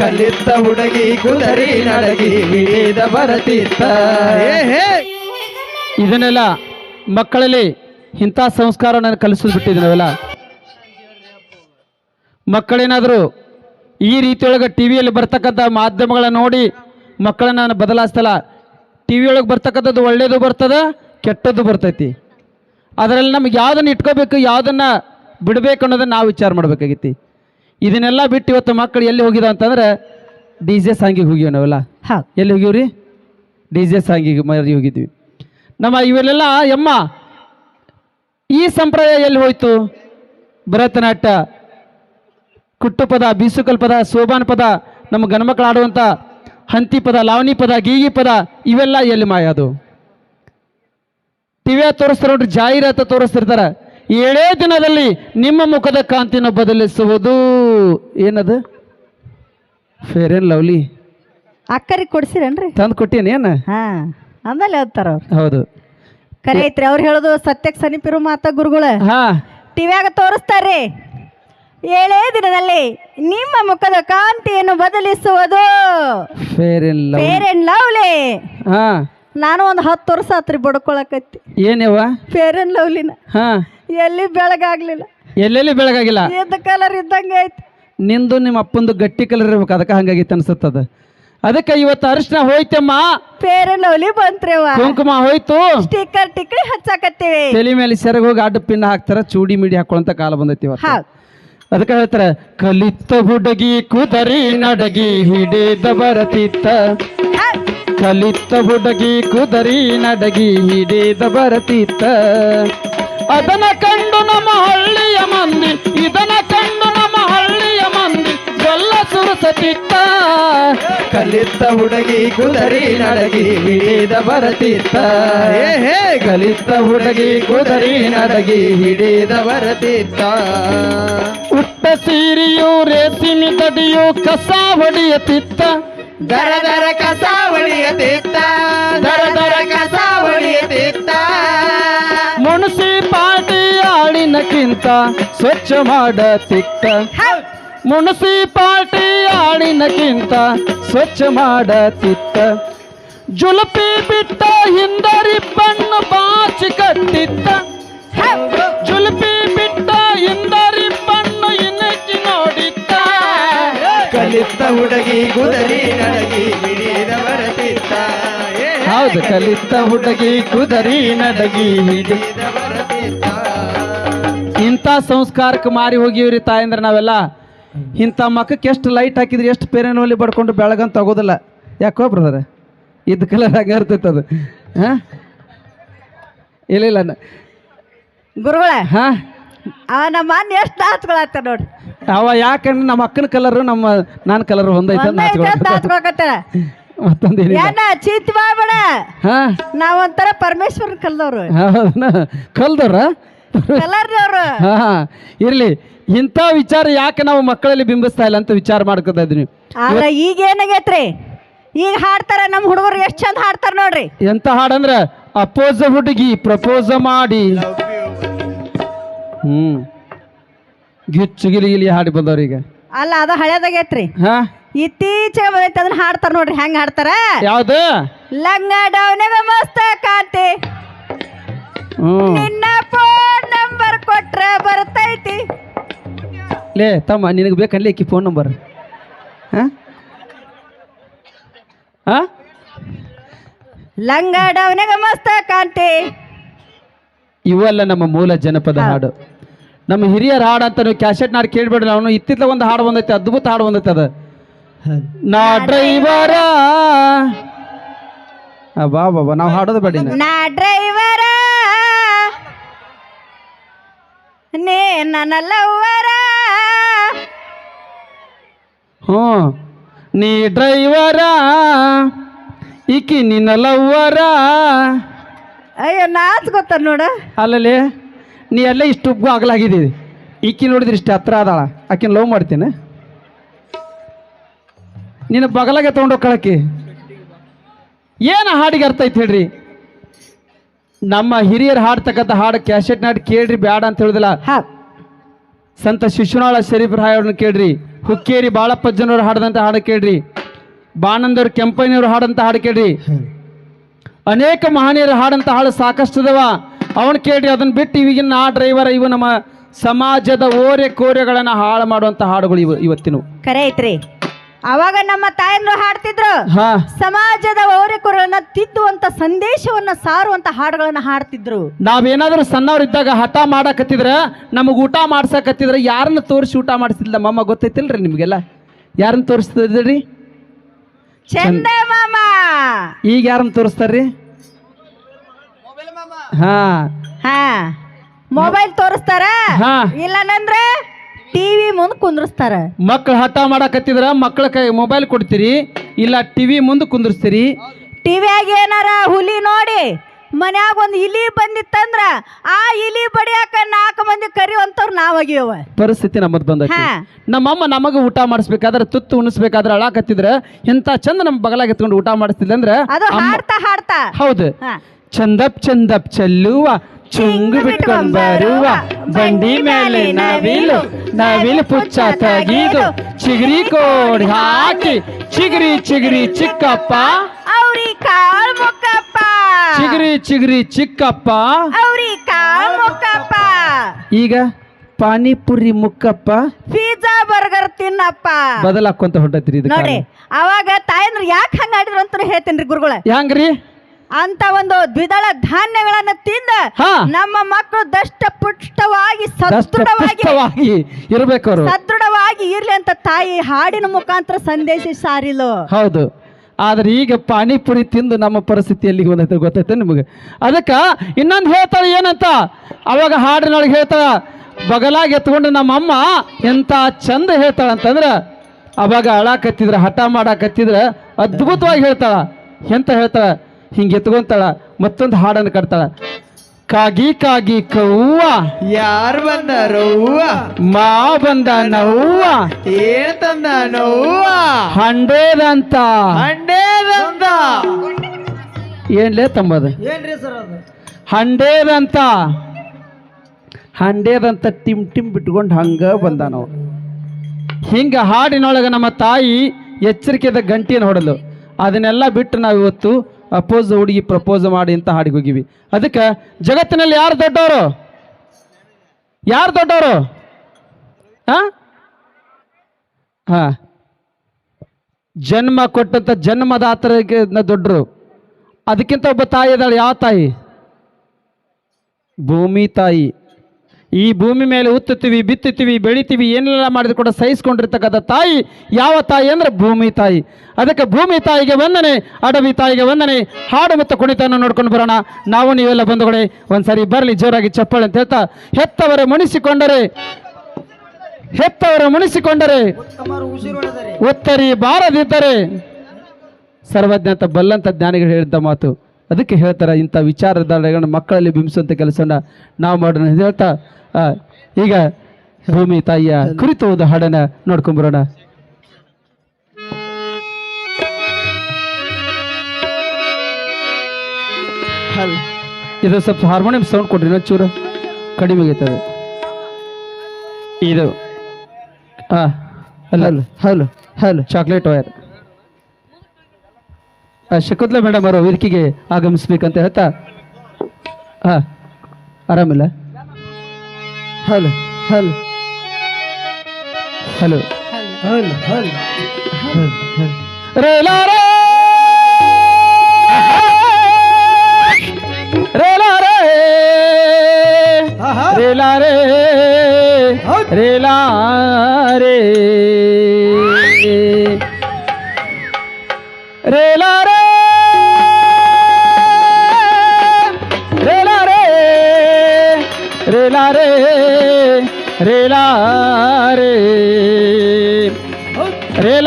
ಕಲಿತ ಹುಡುಗಿ ಕುದರಿ ನಡಗಿ ಹಿಡಿದ ಬರತಿತ್ತ. ಇದನ್ನೆಲ್ಲ ಮಕ್ಕಳಲ್ಲಿ ಇಂಥ ಸಂಸ್ಕಾರ ನಾನು ನಾವೆಲ್ಲ. ಮಕ್ಕಳೇನಾದರೂ ಈ ರೀತಿಯೊಳಗೆ ಟಿ ವಿಯಲ್ಲಿ ಬರ್ತಕ್ಕಂಥ ಮಾಧ್ಯಮಗಳನ್ನ ನೋಡಿ ಮಕ್ಕಳನ್ನ ನಾನು ಬದಲಾಯಿಸ್ತಲ್ಲ ಟಿ ವಿಯೊಳಗೆ ಬರ್ತಕ್ಕಂಥದ್ದು ಒಳ್ಳೆಯದು ಬರ್ತದೆ, ಕೆಟ್ಟದ್ದು ಬರ್ತೈತಿ. ಅದರಲ್ಲಿ ನಮ್ಗೆ ಯಾವುದನ್ನು ಇಟ್ಕೋಬೇಕು, ಯಾವುದನ್ನು ಬಿಡಬೇಕು ಅನ್ನೋದನ್ನು ನಾವು ವಿಚಾರ ಮಾಡ್ಬೇಕಾಗೈತಿ ಇದನ್ನೆಲ್ಲ ಬಿಟ್ಟು ಇವತ್ತು ಮಕ್ಕಳು ಎಲ್ಲಿ ಹೋಗಿದ ಅಂತಂದ್ರೆ ಡಿ ಜೆ ಸಾಂಗಿಗೆ ಹೋಗಿವಿ ನಾವೆಲ್ಲ. ಹಾ ಎಲ್ಲಿ ಹೋಗಿವ್ರಿ? ಡಿ ಜೆ ಸಾಂಗಿಗೆ ಮರಿ ಹೋಗಿದ್ವಿ. ನಮ್ಮ ಇವೆಲ್ಲ ಎಮ್ಮ ಈ ಸಂಪ್ರದಾಯ ಎಲ್ಲಿ ಹೋಯ್ತು? ಭರತನಾಟ್ಯ ಕುಟ್ಟು ಪದ ಬೀಸುಕಲ್ ಪದ ಸೋಬಾನ್ ಪದ ನಮ್ಮ ಗಣಮಕ್ಕಳು ಆಡುವಂಥ ಹಂತಿ ಪದ ಲಾವಣಿ ಪದ ಗೀಗಿ ಪದ ಇವೆಲ್ಲ ಎಲ್ಲಿ ಮಾಯ ಅದು ಟಿವಿಯ ತೋರಿಸ್ತಾರೆ ನೋಡ್ರಿ ಜಾಹೀರಾತ ತೋರಿಸ್ತಿರ್ತಾರೆ. ಏಳೇ ದಿನದಲ್ಲಿ ನಿಮ್ಮ ಮುಖದ ಕಾಂತಿನ ಬದಲಿಸುವುದು ಏನದು? ಫೇರ್ ಏನ್ ಲವ್ಲಿ. ಅಕ್ಕರಿಗೆ ಕೊಡ್ಸಿರೇನ್ರಿ? ತಂದು ಕೊಟ್ಟೇನು ಹಾ ಆಮೇಲೆ ಹೇಳ್ತಾರ ಅವ್ರು. ಹೌದು. ಕರೆ ಐತ್ರಿ ಅವ್ರು ಹೇಳೋದು ಸತ್ಯಕ್ಕೆ ಸನಿಪಿರು ಮಾತ ಗುರುಗಳ. ಹಾ. ಟಿವ್ಯಾಗ ತೋರಿಸ್ತಾರ್ರಿ. ಏಳೇ ದಿನದಲ್ಲಿ ನಿಮ್ಮ ಮುಖದ ಕಾಂತಿಯನ್ನು ಬದಲಿಸುವುದು ಫೇರ್ ಏನ್ ಲವ್ಲಿ. ಹಾ. ನಾನು ಒಂದು ಹತ್ತು ವರ್ಷ ಆತ್ರಿ ಬಡ್ಕೊಳಕತ್ತಿ. ಏನವ್ವ ಫೇರ್ ಅಂಡ್ ಲವ್ಲಿನ ಹಾ. ಎಲ್ಲಿ ಬೆಳಗಾಗ್ಲಿಲ್ಲ. ಎಲ್ಲೆಲ್ಲಿ ಬೆಳಗಾಗಿಲ್ಲ? ಇದ್ದ ಕಲರ್ ಇದ್ದಂಗೆ ಐತಿ. ನಿಂದು ನಿಮ್ಮ ಅಪ್ಪಂದು ಗಟ್ಟಿ ಕಲರ್ ಇರ್ಬೇಕು ಅದಕ್ಕೆ ಹಂಗಾಗಿತ್ತು ಅನ್ಸುತ್ತದ. ಅದಕ್ಕೆ ಇವತ್ತು ಅರಿಶಿನ ಹೋಯ್ತಮ್ಮ. ಫೇರ್ ಅಂಡ್ ಲವ್ಲಿ ಬಂತ್ರಿ ಅವ ಕುಂಕುಮ ಹೋಯ್ತು. ಸ್ಟಿಕ್ಕರ್ ಟಿಕ್ಳಿ ಹಚ್ಚಾಕತ್ತೇವೆ. ತಲೆ ಮೇಲೆ ಸೆರಗ ಹೋಗಿ ಅಡ್ಡ ಪಿನ್ ಹಾಕ್ತಾರ ಚೂಡಿ ಮಿಡಿ ಹಾಕೊಳ್ಳಂತ ಕಾಲ ಬಂದೈತಿ ಇವತ್ತು. ಹೌದು. ಅದಕ್ಕೆ ಹೇಳ್ತಾರೆ ಕಲಿತ ಹುಡುಗಿ ಕುದರಿ ನಡಗಿ ಹಿಡಿದ ಬರತಿತ್ತ. ಕಲಿತ ಹುಡುಗಿ ಕುದರಿ ನಡಗಿ ಹಿಡಿದ ಬರತಿತ್ತ. ಅದನ ಕಂಡು ನಮ್ಮ ಹಳ್ಳಿಯ ಮಂದಿ ಇದನ ಕಂಡು ನಮ್ಮ ಹಳ್ಳಿಯ ಮಂದಿ ಎಲ್ಲ ಸುರಸತಿತ್ತ. ಕಲಿತ ಹುಡುಗಿ ಕುದರಿ ನಡಗಿ ಹಿಡಿದ ಬರತಿತ್ತ. ಕಲಿತ ಹುಡುಗಿ ಕುದರಿ ನಡಗಿ ಹಿಡಿದ ಬರತಿತ್ತ. ಉಟ್ಟ ಸೀರೆಯು ರೇಸಿಮಿ ತಡಿಯು ಕಸ ಹೊಡೆಯತಿತ್ತ. ದರ ದರ ಕಸ ತೀರ್ಥ ದರ ದರ ಕಸ ತೀರ್ಥ ಮುನ್ಸಿಪಾಲ್ಟಿ ಆಡಿನಕ್ಕಿಂತ ಸ್ವಚ್ಛ ಮಾಡತಿತ್ತ ಮುನ್ಸಿಪಾಲ್ಟಿ ಆಡಿನಕ್ಕಿಂತ ಸ್ವಚ್ಛ ಮಾಡತಿತ್ತ ಜುಲಪಿ ಬಿಟ್ಟ ಹಿಂದರಿ ಬಣ್ಣ ಬಾಚಿ ಕಟ್ಟಿತ್ತ. ಕಲಿತ ಹುಡುಗಿ ಕುದರಿ ನಡಗಿ ಹಿಡಿದವರ ಪಿತ್ತ ಹೌದು ಕಲಿತ ಹುಡುಗಿ ಕುದರಿ ನಡಗಿ ಹಿಡಿದವರ ಪಿತ್ತ ಇಂಥ ಸಂಸ್ಕಾರಕ್ಕೆ ಮಾರಿ ಹೋಗಿವ್ರಿ ತಾಯಂದ್ರೆ ನಾವೆಲ್ಲ. ಇಂಥ ಮಕ್ಕಕ್ಕೆ ಎಷ್ಟು ಲೈಟ್ ಹಾಕಿದ್ರೆ ಎಷ್ಟು ಪೇರೆನೋಲಿ ಬಡ್ಕೊಂಡು ಬೆಳಗಂತ ಆಗೋದಿಲ್ಲ ಯಾಕೋ ಬ್ರದರ್ ಇದ್ದ ಕಲರ್ ಹಾಗೆ ಇರ್ತೈತೆ ಅದು. ಹಾಂ? ಇಲ್ಲ ಇಲ್ಲ ಗುರುಗಳ ಹಾಂ? ಅವ ನಮ್ಮ ಎಷ್ಟು ನಾಚ್ಕೊಳತ್ತ ನೋಡ್ರಿ. ಅವ ಯಾಕಂದ್ರೆ ನಮ್ಮ ಅಕ್ಕನ ಕಲರ್ ನಮ್ಮ ನಾನ್ ಕಲರ್ ಹೊಂದೈತೆ ಅಂತ ಮತ್ತೊಂದೇನಿಲ್ಲ. ಏನ ಚಿಂತೆ ಮಾಡ್ಬೇಡ ಹಾ? ನಾವೊಂಥರ ಪರಮೇಶ್ವರ್ ಕಲ್ದವ್ರು. ಕಲ್ದವ್ರ? ಕಲರ್ದವ್ರು. ಹಾ ಇರ್ಲಿ ಇಂಥ ವಿಚಾರ ಯಾಕೆ ನಾವು ಮಕ್ಕಳಲ್ಲಿ ಬಿಂಬಿಸ್ತಾ ಇಲ್ಲ ಅಂತ ವಿಚಾರ ಮಾಡ್ಕೊತಾ ಇದ್ವಿ ಆದ್ರ ಈಗ ಏನಾಗೈತ್ರಿ? ಈಗ ಹಾಡ್ತಾರ ನಮ್ಮ ಹುಡುಗರು ಎಷ್ಟು ಚಂದ ಹಾಡ್ತಾರ ನೋಡ್ರಿ. ಎಂತ ಹಾಡಂದ್ರೆ ಅಪೋಸ ಹುಡುಗಿ ಪ್ರಪೋಸ ಮಾಡಿ. ಹ್ಮ್. ಗಿಚ್ಚು ಗಿಲಿ ಗಿಲಿ ಹಾಡಿ ಬಂದವ್ರಿ ಈಗ. ಅಲ್ಲ ಅದ ಹಳೇದಾಗೈತ್ರಿ ಹಾ? ಇತ್ತೀಚೆಗೆ ಬಂದೈತೆ ಅದನ್ನ ಹಾಡ್ತಾರ ನೋಡ್ರಿ ಹೆಂಗ್ ಹಾಡ್ತಾರ? ಯಾವ್ದು? ಲಂಗ ಡೌನ್ಯಾಗ ಮಸ್ತ ಕಾಂತಿ ಹ್ಮ್ ನಿನ್ನ ಫೋನ್ ನಂಬರ್ ಕೊಟ್ರ ಬರ್ತೈತಿ. ಲೇ ತಮ್ಮ ನಿನಗೆ ಬೇಕನ್ಲಿ ಆಕಿ ಫೋನ್ ನಂಬರ್ ಹಾ? ಹಾ? ಲಂಗ ಡೌನ್ಯಾಗ ಮಸ್ತ ಕಾಂತಿ ಇವೆಲ್ಲ ನಮ್ಮ ಮೂಲ ಜನಪದ ಹಾಡು. ನಮ್ಮ ಹಿರಿಯರ ಹಾಡು ಅಂತ ನೀವು ಕ್ಯಾಸೆಟ್ ನಾಡು ಕೇಳ್ಬೇಡ್ರಿ ಅವನು ಇತ್ತಿತ್ತ ಒಂದು ಹಾಡು ಬಂದೈತೆ ಅದ್ಭುತ ಹಾಡು ಬಂದೈತೆ ಅದು. ನಾ ಡ್ರೈವರ ಬಾ ಬಾಬಾ ನಾವು ಹಾಡೋದು ಬೇಡ ನಾ ಡ್ರೈವರ ನೇ ನನ್ನ ಲವ್ವರ. ಹ್ಞೂ ನೀ ಡ್ರೈವರ ಈಕಿ ನಿನ್ನ ಲವ್ವರ. ಅಯ್ಯೋ ನಾಚ್ಕೋತಾರ ನೋಡ. ಅಲ್ಲಲ್ಲಿ ನೀ ಎಲ್ಲ ಇಷ್ಟು ಉಪ್ಪು ಆಗಲಾಗಿದ್ದೀವಿ ಈಕಿ ನೋಡಿದ್ರೆ ಇಷ್ಟು ಹತ್ರ ಅದಾಳ. ಆಕಿನ ಲವ್ ಮಾಡ್ತೀನಿ. ನಿನ್ನ ಬಗಲಾಗೆ ತೊಗೊಂಡೋಗ್ಕೊಳಕ್ಕೆ ಏನು ಹಾಡಿಗೆ ಅರ್ಥ ಐತೆ ಹೇಳ್ರಿ? ನಮ್ಮ ಹಿರಿಯರು ಹಾಡ್ತಕ್ಕಂಥ ಹಾಡು ಕ್ಯಾಸೆಟ್ ನಾಡು ಕೇಳ್ರಿ ಬ್ಯಾಡ ಅಂತ ಹೇಳುದಿಲ್ಲ. ಸಂತ ಶಿಶುನಾಳ ಶರೀಫ್ ರಾಯ್ ಅವ್ರನ್ನ ಕೇಳ್ರಿ. ಹುಕ್ಕೇರಿ ಬಾಳಪ್ಪಜ್ಜನವ್ರು ಹಾಡದಂತ ಹಾಡು ಕೇಳ್ರಿ. ಬಾಣಂದವ್ರು ಕೆಂಪಯ್ಯನವ್ರು ಹಾಡಂತ ಹಾಡು ಕೇಳ್ರಿ. ಅನೇಕ ಮಹನೀಯರು ಹಾಡಂತ ಹಾಡು ಸಾಕಷ್ಟು ಅದಾವ. ಅವನು ಕೇಳ್ರಿ ಅದನ್ನು ಬಿಟ್ಟು ಇವಾಗಿನ ಆ ಡ್ರೈವರ್ ಇವು ನಮ್ಮ ಸಮಾಜದ ಓರೆ ಕೋರೆಗಳನ್ನು ಹಾಳು ಮಾಡುವಂತ ಹಾಡುಗಳು ಇವು ಇವತ್ತಿನವು. ಕರೆ ಐತ್ರಿ. ಅವಾಗ ನಮ್ಮ ತಾಯಂದ್ರು ಹಾಡ್ತಿದ್ರು. ಹಾ. ಸಮಾಜದ ಓರೆಕುರಗಳನ್ನ ತಿದ್ದುವಂತ ಸಂದೇಶವನ್ನ ಸಾರುವಂತ ಹಾಡುಗಳನ್ನ ಹಾಡ್ತಿದ್ರು. ನಾವೇನಾದ್ರೂ ಸಣ್ಣವ್ರಿದ್ದಾಗ ಹಠ ಮಾಡಕತ್ತಿದ್ರೆ ನಮಗೆ ಊಟ ಮಾಡ್ಸಕತ್ತಿದ್ರೆ ಯಾರನ್ನ ತೋರಿಸಿ ಊಟ ಮಾಡಿಸ್ತಿಲ್ಲ ಮಮ್ಮ ಗೊತ್ತೈತಿಲ್ರಿ ನಿಮಗೆಲ್ಲ? ಯಾರನ್ನ ತೋರಿಸ್ತಿದ್ರಿ? ಚಂದ ಮಾಮ. ಈಗ ಯಾರನ್ನ ತೋರಿಸ್ತಾರ್ರಿ? ಹಾ. ಹಾ. ಮೊಬೈಲ್ ತೋರಿಸ್ತಾರ? ಹಾ. ಇಲ್ಲನಂದ್ರೆ ಟಿವಿ ಮುಂದ್ ಕುಂದ್ರಸ್ತಾರ. ಮಕ್ಳು ಹಠ ಮಾಡಕತ್ತಿದ್ರ ಮಕ್ಳ ಕೈ ಮೊಬೈಲ್ ಕೊಡ್ತೀರಿ ಇಲ್ಲ ಟಿವಿ ಮುಂದೆ ಕುಂದಿರ್ಸ್ತೀರಿ? ಟಿವಿಯಾಗ ಏನಾರ ಹುಲಿ ನೋಡಿ ಮನ್ಯಾಗ ಒಂದ್ ಇಲಿ ಬಂದಿತ್ತಂದ್ರ ಆ ಇಲಿ ಬಡಿಯಾಕ ನಾಲ್ಕು ಮಂದಿ ಕರಿವಂತವ್ರು ನಾವಾಗಿವ ಪರಿಸ್ಥಿತಿ ನಮ್ಮದು ಬಂದೈತಿ. ಹಾ. ನಮ್ಮಮ್ಮ ನಮಗೆ ಊಟ ಮಾಡಿಸ್ಬೇಕಾದ್ರೆ ತುತ್ತು ಉಣಿಸ್ಬೇಕಾದ್ರೆ ಅಳಾಕತ್ತಿದ್ರ ಎಂತ ಚಂದ ನಮ್ಮ ಬಗಲಾಗ ಎತ್ಕೊಂಡು ಊಟ ಮಾಡಿಸ್ತಿಲ್ಲ ಅಂದ್ರೆ ಅದು ಹಾಡ್ತಾ ಹಾಡ್ತಾ. ಹೌದು. ಹಾ. ಚಂದಪ್ ಚಂದಪ್ ಚೆಲ್ಲುವ ಚುಂಗು ಬಿಟ್ಕೊಂಡ್ ಬರುವ ಬಂಡಿ ಮೇಲೆ ನವಿಲು ನವಿಲು ಪುಚ್ಚ ತಗೀದು ಚಿಗರಿ ಕೋಡಿ ಹಾಕಿ ಚಿಗರಿ ಚಿಗರಿ ಚಿಕ್ಕಪ್ಪ. ಅವ್ರಿ ಕಾಳ್ ಮುಕ್ಕಪ್ಪ. ಚಿಗರಿ ಚಿಗರಿ ಚಿಕ್ಕಪ್ಪ. ಅವ್ರಿ ಕಾಳ್ ಮುಕ್ಕಪ್ಪ. ಈಗ ಪಾನಿಪುರಿ ಮುಕ್ಕಪ್ಪ. ಪಿಜ್ಜಾ ಬರ್ಗರ್ ತಿನ್ನಪ್ಪ. ಬದಲಾಕೊಂತ ಹೊಂಟತ್ರಿ ಇದು ನೋಡಿ ಅವಾಗ ತಾಯಂದ್ರು ಯಾಕೆ ಹಂಗ ಆಡಿದ್ರು ಅಂತ ಹೇಳ್ತೇನ್ರಿ ಗುರುಗಳ. ಹೆಂಗ್ರಿ ಅಂತ ಒಂದು ದ್ವಿದಳ ಧಾನ್ಯಗಳನ್ನು ತಿಂದ ನಮ್ಮ ಮಕ್ಕಳು ದಷ್ಟ ಪುಷ್ಟವಾಗಿ ಸದೃಢವಾಗಿ ಇರಬೇಕು ಸದೃಢವಾಗಿ ಇರ್ಲಿ ಅಂತ ತಾಯಿ ಹಾಡಿನ ಮುಖಾಂತರ ಸಂದೇಶ ಸಾರಿಲು. ಹೌದು. ಆದ್ರೆ ಈಗ ಪಾನಿಪುರಿ ತಿಂದು ನಮ್ಮ ಪರಿಸ್ಥಿತಿ ಎಲ್ಲಿಗೆ ಬಂದೈತೆ ಗೊತ್ತೈತೆ ನಿಮಗೆ? ಅದಕ್ಕೆ ಇನ್ನೊಂದು ಹೇಳ್ತಾಳೆ ಏನಂತ? ಅವಾಗ ಹಾಡಿನೊಳಗೆ ಹೇಳ್ತಾಳ ಬಗಲಾಗಿ ಎತ್ಕೊಂಡು ನಮ್ಮಮ್ಮ ಎಂತ ಚಂದ ಹೇಳ್ತಾಳ ಅಂತಂದ್ರೆ ಅವಾಗ ಅಳಾಕತ್ತಿದ್ರ ಹಠ ಮಾಡಾಕತ್ತಿದ್ರ ಅದ್ಭುತವಾಗಿ ಹೇಳ್ತಾಳ. ಎಂತ ಹೇಳ್ತಾಳ? ಹಿಂಗೆ ಎತ್ಕೊಂತಾಳ ಮತ್ತೊಂದು ಹಾಡನ್ನು ಕಟ್ತಾಳ. ಕಾಗಿ ಕಾಗಿ ಕವ್ವ ಯಾರು ಬಂದರವ್ವ ಮಾ ಬಂದ ನವ್ವ. ಏನ್ ತಂದ ನೋವ್ವ? ಹಂಡೇದಂತ. ಹಂಡೇದಂತ. ಏನ್ಲೇ ತಮ್ಮದು ಏನ್ರಿ ಸರ್ ಅದು? ಹಂಡೇದಂತ. ಹಂಡೇದಂತ ಟಿಮ್ ಟಿಮ್ ಬಿಟ್ಕೊಂಡು ಹಂಗ ಬಂದ ನಾವು ಹಿಂಗ ಹಾಡಿನೊಳಗೆ ನಮ್ಮ ತಾಯಿ ಎಚ್ಚರಿಕೆದ ಗಂಟಿನ ಹೊಡಲು ಅದನ್ನೆಲ್ಲ ಬಿಟ್ಟು ನಾವು ಇವತ್ತು ಅಪೋಸ್ ಹುಡುಗಿ ಪ್ರಪೋಸ್ ಮಾಡಿ ಅಂತ ಹಾಡಿಗೆ ಹೋಗಿವಿ. ಅದಕ್ಕೆ ಜಗತ್ತಿನಲ್ಲಿ ಯಾರು ದೊಡ್ಡವರು? ಯಾರು ದೊಡ್ಡವರು? ಹಾ? ಹಾ. ಜನ್ಮ ಕೊಟ್ಟಂತ ಜನ್ಮದಾತರಿಗೆ ದೊಡ್ಡರು. ಅದಕ್ಕಿಂತ ಒಬ್ಬ ತಾಯಿ ಇದ್ದಾಳೆ. ಯಾವ ತಾಯಿ? ಭೂಮಿ ತಾಯಿ. ಈ ಭೂಮಿ ಮೇಲೆ ಉತ್ತುತ್ತೀವಿ, ಬಿತ್ತುತ್ತೀವಿ, ಬೆಳಿತೀವಿ, ಏನೆಲ್ಲ ಮಾಡಿದ್ರು ಕೂಡ ಸಹಿಸ್ಕೊಂಡಿರ್ತಕ್ಕಂಥ ತಾಯಿ ಯಾವ ತಾಯಿ ಅಂದ್ರೆ ಭೂಮಿ ತಾಯಿ. ಅದಕ್ಕೆ ಭೂಮಿ ತಾಯಿಗೆ ವಂದನೆ, ಅಡವಿ ತಾಯಿಗೆ ವಂದನೆ, ಹಾಡು ಮತ್ತು ಕುಣಿತವನ್ನು ನೋಡ್ಕೊಂಡು ಬರೋಣ. ನಾವು ನೀವೆಲ್ಲ ಬಂಧುಗಳೇ, ಒಂದ್ಸರಿ ಬರಲಿ, ಜೋರಾಗಿ ಚಪ್ಪಾಳೆ ಅಂತ ಹೇಳ್ತಾ, ಹೆತ್ತವರ ಮುಣಿಸಿಕೊಂಡರೆ ಹೆತ್ತವರ ಮುಣಿಸಿಕೊಂಡರೆ ಉತ್ತರಿ ಬಾರದಿದ್ದರೆ ಸರ್ವಜ್ಞಾತ ಬಲ್ಲಂತ ಜ್ಞಾನಿಗಳು ಹೇಳಿದ್ದ ಮಾತು. ಅದಕ್ಕೆ ಹೇಳ್ತಾರೆ ಇಂಥ ವಿಚಾರಧಾರೆಗಳನ್ನ ಮಕ್ಕಳಲ್ಲಿ ಬಿಂಬಿಸುವಂಥ ಕೆಲಸನ ನಾವು ಮಾಡೋಣ. ಹೇಳ್ತಾ ಈಗ ಭೂಮಿ ತಾಯಿಯ ಕುರಿತು ಒಂದು ಹಾಡನ್ನ ನೋಡ್ಕೊಂಬರೋಣ. ಇದು ಸ್ವಲ್ಪ ಹಾರ್ಮೋನಿಯಂ ಸೌಂಡ್ ಕೊಡ್ರಿ ಚೂರು ಕಡಿಮೆ ಆಗೈತದೆ. ಇದು ಹಾ hello hello hello. Chocolate wire. Shakuntala madam ಅವರು ವೇದಿಕೆಗೆ ಆಗಮಿಸ್ಬೇಕಂತ ಹೇಳ್ತಾ ಹಾ ಆರಾಮಿಲ್ಲ? Hello hello. ಹಲೋ. ಹಲ್ ಹಲ್. ರೇಲಾರೇ ರೇಲಾ. ರೇ ರೇಲಾರೇ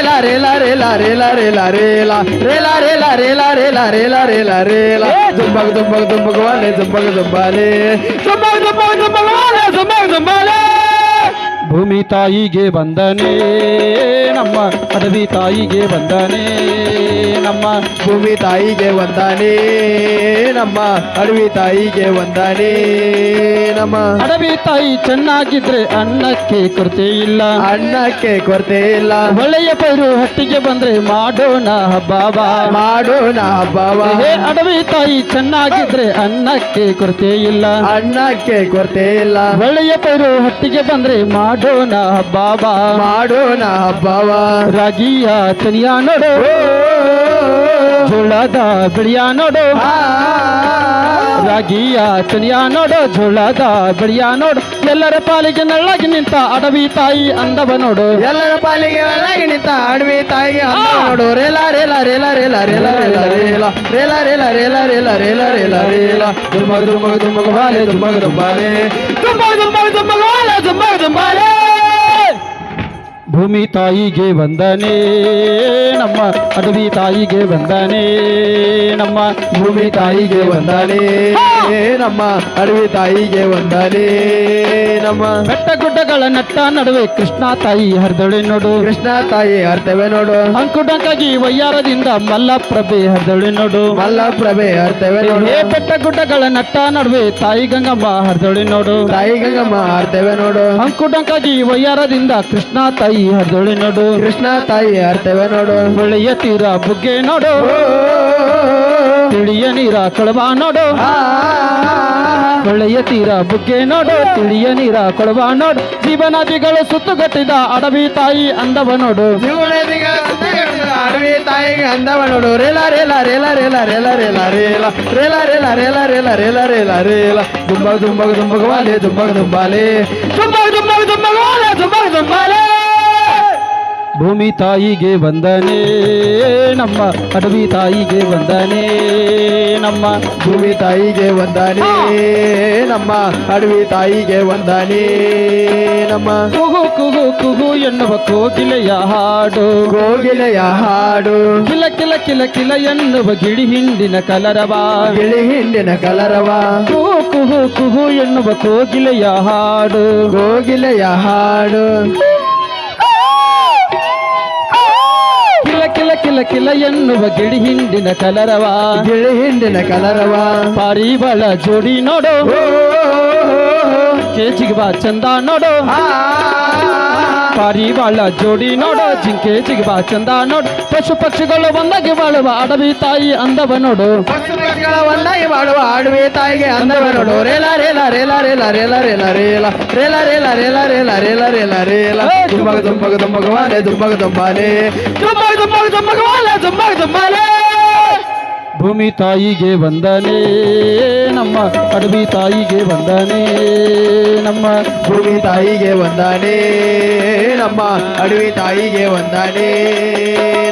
ರೇಲಾ ರೇಲಾ ರೇಲಾ ರೇಲಾ ರೇಲಾ ರೇಲಾ ರೇಲಾ ರೇಲಾ ರೇಲಾ ರೇಲಾ ರೇಲಾ ರೇಲಾ ರೇಲಾ ದುಂಬಗ ದುಂಬಗ ದುಂಬಗ ವಾಲೆ ದುಂಬಗ ದುಂಬಾಲೆ ದುಂಬಗ ದುಂಬಗ ದುಂಬಗ ವಾಲೆ ದುಂಬಗ ದುಂಬಾಲೆ ಭೂಮಿ ತಾಯಿಗೆ ಬಂದನೆ ನಮ್ಮ ಅಡವಿ ತಾಯಿಗೆ ಬಂದನೆ ನಮ್ಮ ಭೂಮಿ ತಾಯಿಗೆ ವಂದನೆ. ನಮ್ಮ ಅಡವಿ ತಾಯಿಗೆ ವಂದನೆ. ನಮ್ಮ ಅಡವಿ ತಾಯಿ ಚೆನ್ನಾಗಿದ್ರೆ ಅನ್ನಕ್ಕೆ ಕೊರತೆ ಇಲ್ಲ. ಅನ್ನಕ್ಕೆ ಕೊರತೆ ಇಲ್ಲ. ಒಳ್ಳೆಯ ಪೈರು ಹಟ್ಟಿಗೆ ಬಂದ್ರೆ ಮಾಡೋಣ ಹಬ್ಬವ. ಮಾಡೋಣ ಹಬ್ಬವ. ಅಡವಿ ತಾಯಿ ಚೆನ್ನಾಗಿದ್ರೆ ಅನ್ನಕ್ಕೆ ಕೊರತೆ ಇಲ್ಲ. ಅನ್ನಕ್ಕೆ ಕೊರತೆ ಇಲ್ಲ. ಒಳ್ಳೆಯ ಪೈರು ಹಟ್ಟಿಗೆ ಬಂದ್ರೆ ಮಾಡೋಣ ಹಬ್ಬವ ಮಾಡೋಣ ಹಬ್ಬವ ರಾಗಿಯ ತನಿಯ ನೋಡು ಜೋಳದ ಬಿಳಿಯ ನೋಡು ಆ, ರಾಗಿಯ ತನಿಯ ನೋಡು ಜೋಳದ ಬಿಳಿಯ ನೋಡು ಎಲ್ಲರ ಪಾಲಿಗೆ ನಳ್ಳಾಗಿ ನಿಂತ ಅಡವಿ ತಾಯಿ ಅಂದವ ನೋಡು ಎಲ್ಲರ ಪಾಲಿಗೆ ಒಳಗೆ ನಿಂತ ಅಡವಿ ತಾಯಿಗೆ ಅಂದ ನೋಡು ರೇಲ ರೇಲ ರೇಲ ರೇಲ ರೇಲ ರೇಲ ರೇಲ ರೇಲ ರೇಲ ರೇಲ ರೇಲ ರೇಲ ರೇಲ ರೇಲ ದುಮ್ಮಗ ದುಮ್ಮಗ ದುಮ್ಮಗ ಬಾಲೆ ದುಮ್ಮಗ ದುಂಬಾಲೆ ದುಮ್ಮಗ ದುಮ್ಮಗ ದುಮ್ಮಗ the money. ಭೂಮಿ ತಾಯಿಗೆ ವಂದನೆ ನಮ್ಮ ಅಡವಿ ತಾಯಿಗೆ ವಂದನೆ ನಮ್ಮ ಭೂಮಿ ತಾಯಿಗೆ ವಂದನೆ ನಮ್ಮ ಅಡವಿ ತಾಯಿಗೆ ವಂದನೆ ನಮ್ಮ ಬೆಟ್ಟ ಗುಡ್ಡಗಳ ನಟ್ಟ ನಡುವೆ ಕೃಷ್ಣ ತಾಯಿ ಹರಿದಳೆ ನೋಡು. ಕೃಷ್ಣ ತಾಯಿ ಹರ್ತವೆ ನೋಡು. ಅಂಕುಡಂಕಾಗಿ ವಯ್ಯಾರದಿಂದ ಮಲ್ಲಪ್ರಭೆ ಹರಿದಳೆ ನೋಡು. ಮಲ್ಲಪ್ರಭೆ ಹರ್ತವೆ ನೋಡು. ಬೆಟ್ಟ ಗುಡ್ಡಗಳ ನಟ್ಟ ನಡುವೆ ತಾಯಿ ಗಂಗಮ್ಮ ಹರಿದಳೆ ನೋಡು. ತಾಯಿ ಗಂಗಮ್ಮ ಹರ್ತವೆ ನೋಡು. ಅಂಕುಡಂಕಾಗಿ ವಯ್ಯಾರದಿಂದ ಕೃಷ್ಣ ತಾಯಿ ಹರಿದೊಳೆ ನೋಡು ಕೃಷ್ಣ ತಾಯಿ ಅರ್ಥವೇ ನೋಡು ಹೊಳೆಯ ತೀರ ಬುಗ್ಗೆ ನೋಡು ತಿಳಿಯ ನೀರ ಕೊಳವ ನೋಡು ಆ, ಹೊಳೆಯ ತೀರ ಬುಗ್ಗೆ ನೋಡು ತಿಳಿಯ ನೀರ ಕೊಳವ ನೋಡು ಜೀವನದಿಗಳು ಸುತ್ತುಗಟ್ಟಿದ ಅಡವಿ ತಾಯಿ ಅಂದವ ನೋಡು ಅಡವಿ ತಾಯಿಗೆ ಅಂದವ ನೋಡು ರೇಲ ರೇಲ ರೇಲ ರೇಲ ರೇಲ ರೇಲ ರೇಲ ರೇಲ ರೇಲ ರೇಲ ರೇಲ ರೇಲ ರೇಲ ರೇಲ ದುಂಬಗ ದುಂಬಗ ದುಂಬಗ ವಾಲೆ ದುಂಬಗ ದುಂಬಾಲೆ ದುಂಬಗ ದುಂಬಗ ದುಂಬಗ ವಾಲೆ ದುಂಬಗ ದುಂಬಾಲೆ ಭೂಮಿ ತಾಯಿಗೆ ವಂದನೆ. ನಮ್ಮ ಅಡವಿ ತಾಯಿಗೆ ವಂದನೆ. ನಮ್ಮ ಭೂಮಿ ತಾಯಿಗೆ ವಂದನೆ. ನಮ್ಮ ಅಡವಿ ತಾಯಿಗೆ ವಂದನೆ. ನಮ್ಮ ಕುಹು ಕುಹು ಕುಹು ಎನ್ನುವ ಕೋಗಿಲೆಯ ಹಾಡು. ಕೋಗಿಲೆಯ ಹಾಡು. ಕಿಲ ಕಿಲ ಕಿಲ ಕಿಲ ಎನ್ನುವ ಗಿಳಿ ಹಿಂಡಿನ ಕಲರವ. ಗಿಳಿ ಹಿಂಡಿನ ಕಲರವ. ಕುಹು ಕುಹು ಕುಹು ಎನ್ನುವ ಕೋಗಿಲೆಯ ಹಾಡು. ಕೋಗಿಲೆಯ ಹಾಡು. ಕಿಲ ಕಿಲ ಕಿಲ ಎನ್ನುವ ಗಿಳಿ ಹಿಂಡಿನ ಕಲರವ. ಗಿಳಿ ಹಿಂಡಿನ ಕಲರವ. ಪಾರಿವಾಳ ಜೋಡಿ ನೋಡು. ಓ, ಕೇಜಿಗೆ ಬಾ ಚಂದ ನೋಡು. ಪಾರಿವಾಳ ಜೋಡಿ ನೋಡು ಜಿಂಕೆ ಜಿಗಿಬಾ ಚಂದ ನೋಡು ಪಶು ಪಕ್ಷಿಗಳು ಒಂದಾಗಿ ಬಾಳುವ ಅಡವಿ ತಾಯಿ ಅಂದವ ನೋಡು ಪಶು ಪಕ್ಷಿಗಳ ಒಂದಾಗಿ ಬಾಳುವ ಅಡವಿ ತಾಯಿಗೆ ಅಂದವ ನೋಡು ರೇಲ ರೇಲ ರೇಲ ರೇಲ ರೇಲ ರೇಲ ರೇಲ ರೇಲ ರೇಲ ರೇಲ ರೇಲ ರೇಲ ರೇಲ ರೇಲ ದುಂಬಗ ದುಂಬಗ ದುಂಬಗವಾಲೆ ದುಂಬಗ ದುಂಬಾಲೆ ದುಂಬಗ ದುಂಬಗ ದುಂಬಗವಾಲೆ ದುಂಬಗ ದುಂಬಾಲೆ ಭೂಮಿ ತಾಯಿಗೆ ವಂದನೆ ನಮ್ಮ ಅಡವಿ ತಾಯಿಗೆ ವಂದನೆ ನಮ್ಮ ಭೂಮಿ ತಾಯಿಗೆ ವಂದನೆ ನಮ್ಮ ಅಡವಿ ತಾಯಿಗೆ ವಂದನೆ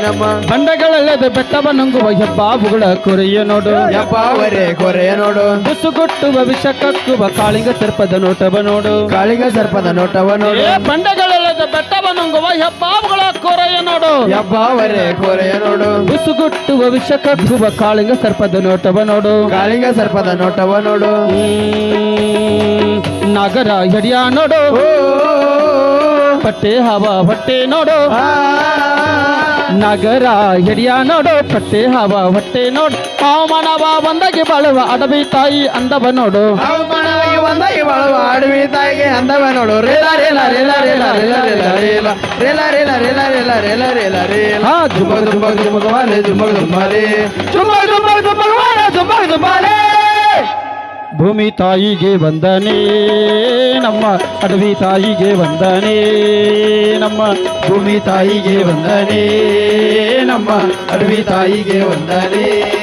ನಮ್ಮ ಬಂಡಗಳಲ್ಲದೆ ಬೆಟ್ಟವ ನುಂಗುವ ಹೆಬ್ಬಾಬುಗಳ ಕೊರೆಯ ನೋಡು. ಹೆಬ್ಬಾವರೆ ಕೊರೆಯ ನೋಡು. ಬುಸುಗುಟ್ಟುವ ವಿಷ ಕಕ್ಕುವ ಕಾಳಿಂಗ ಸರ್ಪದ ನೋಟವ ನೋಡು. ಕಾಳಿಂಗ ಸರ್ಪದ ನೋಟವ ನೋಡು. ಏ ಬಂಡೆಗಳೆಳೆದ ಬೆಟ್ಟವ ನುಂಗುವ ಹೆಬ್ಬಾಬುಗಳ ಕೊರೆಯ ನೋಡು. ಹೆಬ್ಬಾವರೆ ಕೊರೆಯ ನೋಡು. ಬುಸುಗುಟ್ಟುವ ವಿಷ ಕಕ್ಕುವ ಕಾಳಿಂಗ ಸರ್ಪದ ನೋಟವ ನೋಡು. ಕಾಳಿಂಗ ಸರ್ಪದ ನೋಟವ ನೋಡು. ನಾಗರ ಹಿಡಿಯ ನೋಡು. ಬಟ್ಟೆ ಹವ ಹೊಟ್ಟೆ ನೋಡು. ನಗರ ಹಿರಿಯ ನೋಡು ಪಟ್ಟೆ ಹವ ಹೊಟ್ಟೆ ನೋಡು ಹವಾಮಾನವ ಒಂದಾಗಿ ಬಾಳುವ ಅಡವಿ ತಾಯಿ ಅಂದವ ನೋಡು ಒಂದಾಗಿ ಬಾಳುವ ಅಡವಿ ತಾಯಿಗೆ ಅಂದವ ನೋಡು ರೇಲ ರೇಲ ರೇಲ ರೇಲ ರೇಲ ರೇಲ ರೇಲ ರೇಲ ರೇಲ ರೇಲ ರೇಲ ರೇಲ ರೇಲ ರೇಲ ಜುಂಬಗ ಜುಂಬಗ ವಾಲೆ ಜುಂಬಗ ಜುಂಬಾಲೆ ಜುಂಬಗ ಜುಂಬಗ ಜುಂಬ ವಾಲೆ ಜುಂಬಗ ಜುಂಬಾಲೆ ಭೂಮಿ ತಾಯಿಗೆ ವಂದನೆ. ನಮ್ಮ ಅಡವಿ ತಾಯಿಗೆ ವಂದನೆ. ನಮ್ಮ ಭೂಮಿ ತಾಯಿಗೆ ವಂದನೆ. ನಮ್ಮ ಅಡವಿ ತಾಯಿಗೆ ವಂದನೆ.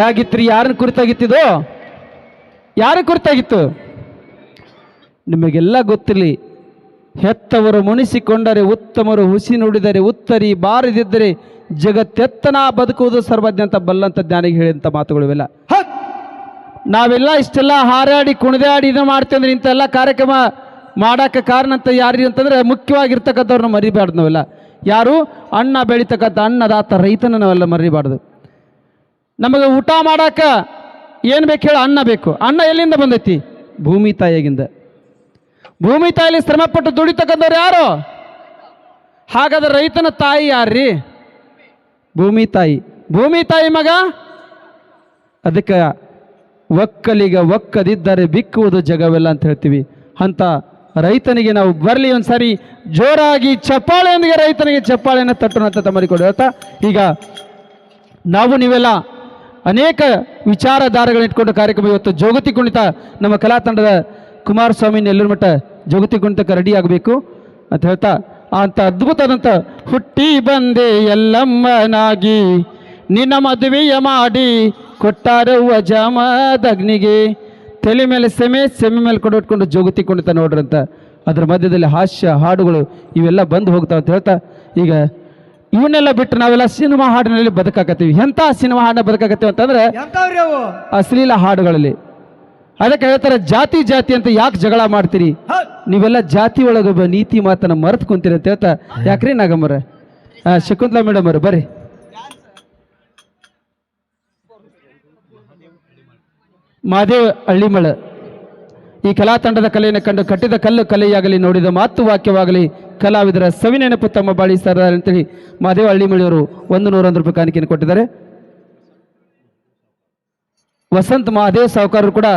ಹೇಗಿತ್ರಿ ಯಾರನ್ನ ಕುರಿತಾಗಿತ್ತಿದು? ಯಾರ ಕುರಿತಾಗಿತ್ತು? ನಿಮಗೆಲ್ಲ ಗೊತ್ತಿರಲಿ ಹೆತ್ತವರು ಮುನಿಸಿಕೊಂಡರೆ ಉತ್ತಮರು ಹುಸಿ ನುಡಿದರೆ ಉತ್ತರಿ ಬಾರದಿದ್ದರೆ ಜಗತ್ತೆತ್ತನ ಬದುಕುವುದು ಸರ್ವಜ್ಞ ಅಂತ ಬಲ್ಲಂತ ಜ್ಞಾನಿಗೆ ಹೇಳಿದಂಥ ಮಾತುಗಳು ಇವೆಲ್ಲ ನಾವೆಲ್ಲ ಇಷ್ಟೆಲ್ಲ ಹಾರಾಡಿ ಕುಣಿದಾಡಿ ಇದು ಮಾಡ್ತೇವೆ ಅಂದ್ರೆ ಇಂಥೆಲ್ಲ ಕಾರ್ಯಕ್ರಮ ಮಾಡೋಕ್ಕೆ ಕಾರಣ ಅಂತ ಯಾರು ಅಂತಂದ್ರೆ ಮುಖ್ಯವಾಗಿರ್ತಕ್ಕಂಥವ್ರನ್ನ ಮರಿಬಾರ್ದು ನಾವೆಲ್ಲ. ಯಾರು? ಅಣ್ಣ ಬೆಳೀತಕ್ಕಂಥ ಅನ್ನದಾತ ರೈತನ ನಾವೆಲ್ಲ ಮರಿಬಾರ್ದು. ನಮಗೆ ಊಟ ಮಾಡಾಕ ಏನು ಬೇಕು ಹೇಳಿ, ಅನ್ನ ಬೇಕು. ಅನ್ನ ಎಲ್ಲಿಂದ ಬಂದೈತಿ? ಭೂಮಿ ತಾಯಿಯಾಗಿಂದ ಭೂಮಿ ತಾಯಿಲಿ ಶ್ರಮಪಟ್ಟು ದುಡಿತಕ್ಕಂಥವ್ರು ಯಾರು? ಹಾಗಾದ್ರೆ ರೈತನ ತಾಯಿ ಯಾರ್ರಿ? ಭೂಮಿ ತಾಯಿ. ಭೂಮಿ ತಾಯಿ ಮಗ? ಅದಕ್ಕೆ ಒಕ್ಕಲಿಗ ಒಕ್ಕದಿದ್ದರೆ ಬಿಕ್ಕುವುದು ಜಗವೆಲ್ಲ ಅಂತ ಹೇಳ್ತೀವಿ. ಅಂತ ರೈತನಿಗೆ ನಾವು ಬರಲಿ ಒಂದು ಜೋರಾಗಿ ಚಪ್ಪಾಳೆಯೊಂದಿಗೆ ರೈತನಿಗೆ ಚಪ್ಪಾಳೆಯನ್ನು ತಟ್ಟೋಣ ಅಂತ ತಮ್ಮರಿಕೊಂಡು ಈಗ ನಾವು ನೀವೆಲ್ಲ ಅನೇಕ ವಿಚಾರಧಾರೆಗಳನ್ನ ಇಟ್ಕೊಂಡು ಕಾರ್ಯಕ್ರಮ ಇವತ್ತು ಜೋಗತಿ ಕುಣಿತ ನಮ್ಮ ಕಲಾ ತಂಡದ ಕುಮಾರಸ್ವಾಮಿ ನೆಲ್ಲೂರು ಮಠ ಜೋಗತಿ ಕುಣಿತಕ್ಕೆ ರೆಡಿ ಆಗಬೇಕು ಅಂತ ಹೇಳ್ತಾ, ಅಂತ ಅದ್ಭುತವಾದಂಥ ಹುಟ್ಟಿ ಬಂದೆ ಎಲ್ಲಮ್ಮನಾಗಿ ನಿನ್ನ ಮದುವೆಯ ಮಾಡಿ ಕೊಟ್ಟಾರವ್ವ ಜಾಮದಗ್ನಿಗೆ ತಲೆ ಮೇಲೆ ಸೆಮೆ ಸೆಮೆ ಮೇಲೆ ಕೊಡಿಟ್ಕೊಂಡು ಜೋಗತಿ ಕುಣಿತ ನೋಡ್ರಂತ ಅದ್ರ ಮಧ್ಯದಲ್ಲಿ ಹಾಸ್ಯ ಹಾಡುಗಳು ಇವೆಲ್ಲ ಬಂದು ಹೋಗ್ತಾವ ಅಂತ ಹೇಳ್ತಾ, ಈಗ ಇವನ್ನೆಲ್ಲ ಬಿಟ್ಟು ನಾವೆಲ್ಲ ಸಿನಿಮಾ ಹಾಡಿನಲ್ಲಿ ಬದುಕಾಕತ್ತೀವಿ. ಎಂಥ ಸಿನಿಮಾ ಹಾಡನ್ನ ಬದುಕಾಕತ್ತೀವಿ ಅಂತಂದ್ರೆ ಅಶ್ಲೀಲ ಹಾಡುಗಳಲ್ಲಿ. ಅದಕ್ಕೆ ಹೇಳ್ತಾರೆ ಜಾತಿ ಜಾತಿ ಅಂತ ಯಾಕೆ ಜಗಳ ಮಾಡ್ತೀರಿ? ನೀವೆಲ್ಲ ಜಾತಿ ಒಳಗೊಬ್ಬ ನೀತಿ ಮಾತನ್ನ ಮರೆತು ಕುಂತೀರಿ ಅಂತ ಹೇಳ್ತಾ ಯಾಕ್ರಿ ನಾಗಮ್ಮರ? ಶಕುಂತಲಾ ಮೇಡಮ್ ಅವರು ಬರ್ರಿ. ಮಾದೇವ್ ಹಳ್ಳಿಮಳ. ಈ ಕಲಾ ತಂಡದ ಕಲೆಯನ್ನು ಕಂಡು ಕಟ್ಟಿದ ಕಲ್ಲು ಕಲೆಯಾಗಲಿ ನೋಡಿದ ಮಾತು ವಾಕ್ಯವಾಗಲಿ ಕಲಾವಿದರ ಸವಿನೆನಪು ತಮ್ಮ ಬಾಳಿ ಸರ ಅಂತೇಳಿ ಮಾದೇವ ಹಳ್ಳಿಮಳಿಯವರು ಒಂದು ನೂರೊಂದು ರೂಪಾಯಿ ಕಾಣಿಕೆಯನ್ನು ಕೊಟ್ಟಿದ್ದಾರೆ. ವಸಂತ್ ಮಹಾದೇವ್ ಸಾವುಕಾರರು ಕೂಡ